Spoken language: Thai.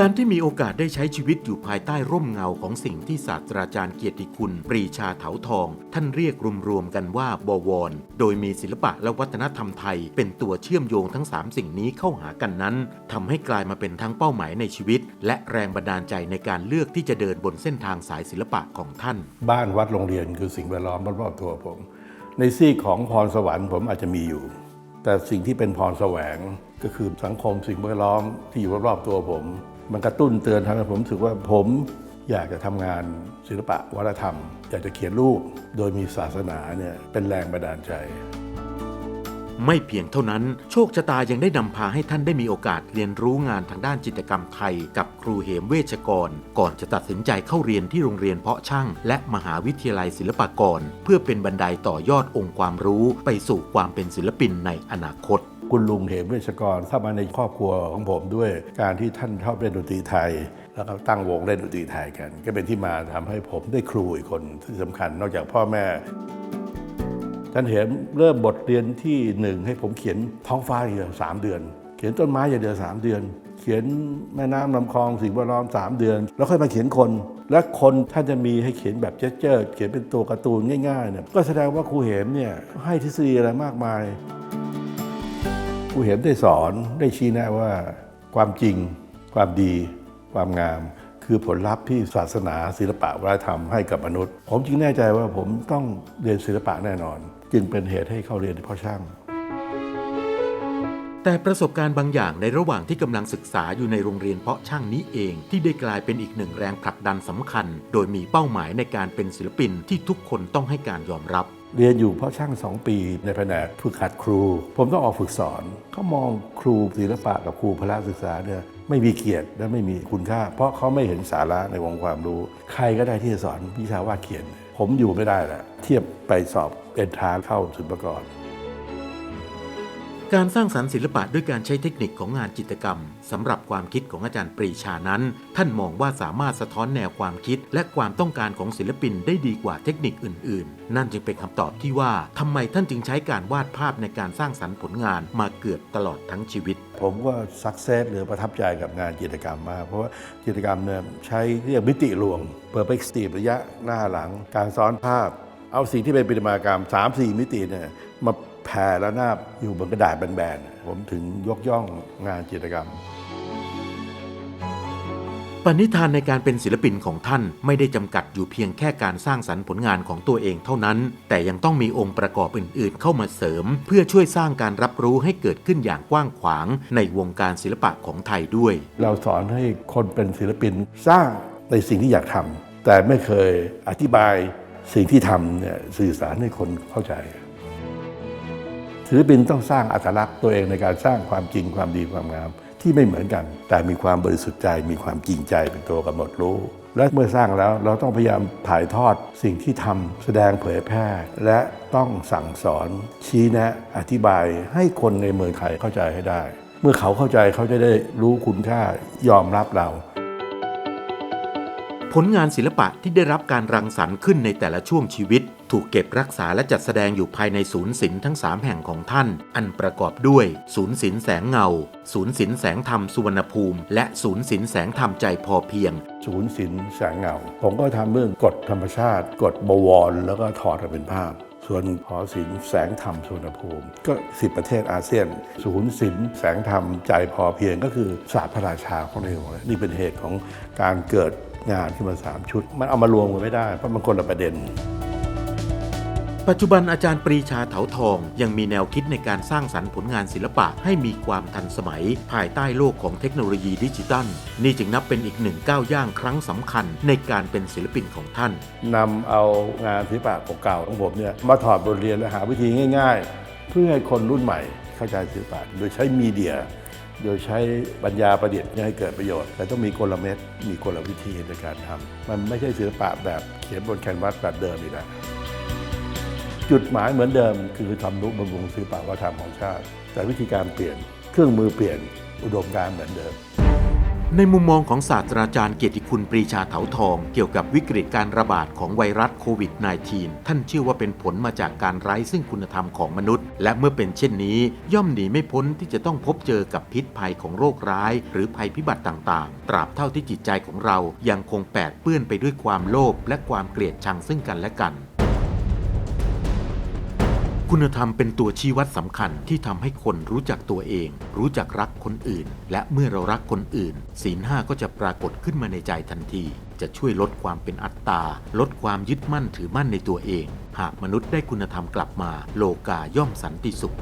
การที่มีโอกาสได้ใช้ชีวิตอยู่ภายใต้ร่มเงาของสิ่งที่ศาสตราจารย์เกียรติคุณ ปรีชาเถาทอง ท่านเรียกรวมๆกันว่าบวร โดยมีศิลปะและวัฒนธรรมไทย เป็นตัวเชื่อมโยงทั้ง 3 สิ่งนี้เข้าหากันนั้นทำให้กลายมาเป็นทั้งเป้าหมายในชีวิต และแรงบันดาลใจในการเลือกที่จะเดินบนเส้นทางสายศิลปะของท่าน บ้านวัดโรงเรียนคือสิ่งแวดล้อมรอบๆตัวผม ในซีกของพรสวรรค์ผมอาจจะมีอยู่ แต่สิ่งที่เป็นพรแสวงก็คือสังคมสิ่งแวดล้อมที่อยู่รอบๆตัวผม มันกระตุ้นเตือนทำให้ผมรู้สึกว่าผมอยากจะทำงานศิลปะวัฒนธรรม อยากจะเขียนรูปโดยมีศาสนาเนี่ยเป็นแรงบันดาลใจ ไม่เพียงเท่านั้น โชคชะตายังได้นำพาให้ท่านได้มีโอกาสเรียนรู้งานทางด้านจิตรกรรมไทย กับครูเหมเวชกร ก่อนจะตัดสินใจเข้าเรียนที่โรงเรียนเพาะช่าง และมหาวิทยาลัยศิลปากร เพื่อเป็นบันไดต่อยอดองค์ความรู้ไปสู่ความเป็นศิลปินในอนาคต คุณลุงเหมเวชกรเข้ามาในครอบครัวของผมด้วย การที่ท่านชอบเล่นดนตรีไทย แล้วก็ตั้งวงเล่นดนตรีไทยกัน ก็เป็นที่มาทำให้ผมได้ครูอีกคนที่สำคัญนอกจากพ่อแม่ท่านเห็นเริ่มบทเรียนที่หนึ่งให้ผมเขียนท้องฟ้าอย่างเดียวสามเดือน เขียนต้นไม้อย่างเดียวสามเดือน เขียนแม่น้ำลำคลองสิ่งแวดล้อมสามเดือน แล้วค่อยมาเขียนคน และคนท่านจะมีให้เขียนแบบเจสเจอร์เขียนเป็นตัวการ์ตูนง่ายๆเนี่ยก็แสดงว่าครูเหมเนี่ยให้ทฤษฎีอะไรมากมาย ครูเหมได้สอนได้ชี้แนะว่าความจริง ความดี ความงาม คือผลลัพธ์ที่ศาสนาศิลปะวัฒนธรรมให้กับมนุษย์ ผมจึงแน่ใจว่าผมต้องเรียนศิลปะแน่นอน จึงเป็นเหตุให้เข้าเรียนพ่อช่าง แต่ประสบการณ์บางอย่างในระหว่างที่กำลังศึกษาอยู่ในโรงเรียนเพาะช่างนี้เอง ที่ได้กลายเป็นอีกหนึ่งแรงผลักดันสำคัญ โดยมีเป้าหมายในการเป็นศิลปินที่ทุกคนต้องให้การยอมรับ เรียนอยู่เพราะช่างสองปีในแผนกฝึกหัดครู ผมต้องออกฝึกสอนเขามองครูศิลปะกับครูพละศึกษาเนี่ยไม่มีเกียรติและไม่มีคุณค่า เพราะเขาไม่เห็นสาระในวงความรู้ ใครก็ได้ที่จะสอนวิชาวาดเขียน ผมอยู่ไม่ได้แหละเทียบไปสอบเอ็นทาร์เข้าศิลปากร การสร้างสรรค์ศิลปะด้วยการใช้เทคนิคของงานจิตรกรรมสำหรับความคิดของอาจารย์ปรีชานั้น ท่านมองว่าสามารถสะท้อนแนวความคิด และความต้องการของศิลปินได้ดีกว่าเทคนิคอื่น ๆ นั่นจึงเป็นคำตอบที่ว่าทำไมท่านจึงใช้การวาดภาพในการสร้างสรรค์ผลงานมาเกือบตลอดทั้งชีวิต ผมก็สักเซสหรือประทับใจกับงานจิตรกรรมมากเพราะว่าจิตรกรรมเนี่ยใช้เรียกมิติรวงเปอร์เ c กตีระยะหน้าหลัง การซ้อนภาพ เอาสิ่งที่เป็นปริมากรรม 3-4 มิติเนี่ย มาแผ่และนาบอยู่บนกระดาษแบนๆ ผมถึงยกย่องงานจิตรกรรม ปณิธานในการเป็นศิลปินของท่านไม่ได้จำกัดอยู่เพียงแค่การสร้างสรรค์ผลงานของตัวเองเท่านั้น แต่ยังต้องมีองค์ประกอบอื่นๆ เข้ามาเสริม เพื่อช่วยสร้างการรับรู้ให้เกิดขึ้นอย่างกว้างขวางในวงการศิลปะของไทยด้วย เราสอนให้คนเป็นศิลปินสร้างในสิ่งที่อยากทำแต่ไม่เคยอธิบายสิ่งที่ทำเนี่ยสื่อสารให้คนเข้าใจ ศิลปินต้องสร้างอัตลักษณ์ตัวเองในการสร้างความจริงความดีความงาม ที่ไม่เหมือนกัน แต่มีความบริสุทธิ์ใจมีความจริงใจเป็นตัวกำหนดรู้ และเมื่อสร้างแล้วเราต้องพยายามถ่ายทอดสิ่งที่ทำแสดงเผยแพร่ และต้องสั่งสอน ชี้แนะอธิบายให้คนในเมืองไทยเข้าใจให้ได้ เมื่อเขาเข้าใจเขาจะได้รู้คุณค่ายอมรับเรา ผลงานศิลปะที่ได้รับการรังสรรค์ขึ้นในแต่ละช่วงชีวิต ถูกเก็บรักษาและจัดแสดงอยู่ภายในศูนย์ศิลป์ทั้ง 3 แห่งของท่าน อันประกอบด้วย ศูนย์ศิลป์แสงเงา ศูนย์ศิลป์แสงธรรมสุวรรณภูมิ และศูนย์ศิลป์แสงธรรมใจพอเพียง ศูนย์ศิลป์แสงเงา ผมก็ทำเรื่องกฎธรรมชาติ กฎบวร แล้วก็ถอดมาเป็นภาพ ส่วนหอศิลป์แสงธรรมสุวรรณภูมิ ก็ 10 ประเทศอาเซียน ศูนย์ศิลป์แสงธรรมใจพอเพียงก็คือศาสตร์พระราชาของในหลวงนี่เป็นเหตุของการเกิดงานขึ้นมาสามชุด มันเอามารวมกันไม่ได้เพราะมันคนละประเด็น ปัจจุบันอาจารย์ปรีชาเถาทอง ยังมีแนวคิดในการสร้างสรรค์ผลงานศิลปะให้มีความทันสมัย ภายใต้โลกของเทคโนโลยีดิจิตัล นี่จึงนับเป็นอีกหนึ่งก้าวย่างครั้งสำคัญในการเป็นศิลปินของท่านนำเอางานศิลปะเก่าๆของผมเนี่ยมาถอดบทเรียนและหาวิธีง่าย ๆ เพื่อให้คนรุ่นใหม่เข้าใจศิลปะโดยใช้มีเดียโดยใช้ปัญญาประดิษฐ์ให้เกิดประโยชน์ แต่ต้องมีกลเม็ดมีกลวิธีในการทำมันไม่ใช่ศิลปะแบบเขียนบนแคนวาสแบบเดิมอีกแล้ว จุดหมายเหมือนเดิม คือทำนุบำรุงศิลปวัฒนธรรมของชาติ แต่วิธีการเปลี่ยนเครื่องมือเปลี่ยนอุดมการเหมือนเดิม ในมุมมองของศาสตราจารย์เกียรติคุณปรีชาเถาทอง เกี่ยวกับวิกฤตการระบาดของไวรัสโควิด -19 ท่านเชื่อว่าเป็นผลมาจากการไร้ซึ่งคุณธรรมของมนุษย์ และเมื่อเป็นเช่นนี้ ย่อมหนีไม่พ้นที่จะต้องพบเจอกับพิษภัยของโรคร้าย หรือภัยพิบัติต่างๆ ตราบเท่าที่จิตใจของเรายังคงแปดเปื้อนไปด้วยความโลภและความเกลียดชังซึ่งกันและกัน คุณธรรมเป็นตัวชี้วัดสำคัญที่ทำให้คนรู้จักตัวเอง รู้จักรักคนอื่น และเมื่อเรารักคนอื่น ศีลห้าก็จะปรากฏขึ้นมาในใจทันที จะช่วยลดความเป็นอัตตา ลดความยึดมั่นถือมั่นในตัวเอง หากมนุษย์ได้คุณธรรมกลับมา โลกาย่อมสันติสุข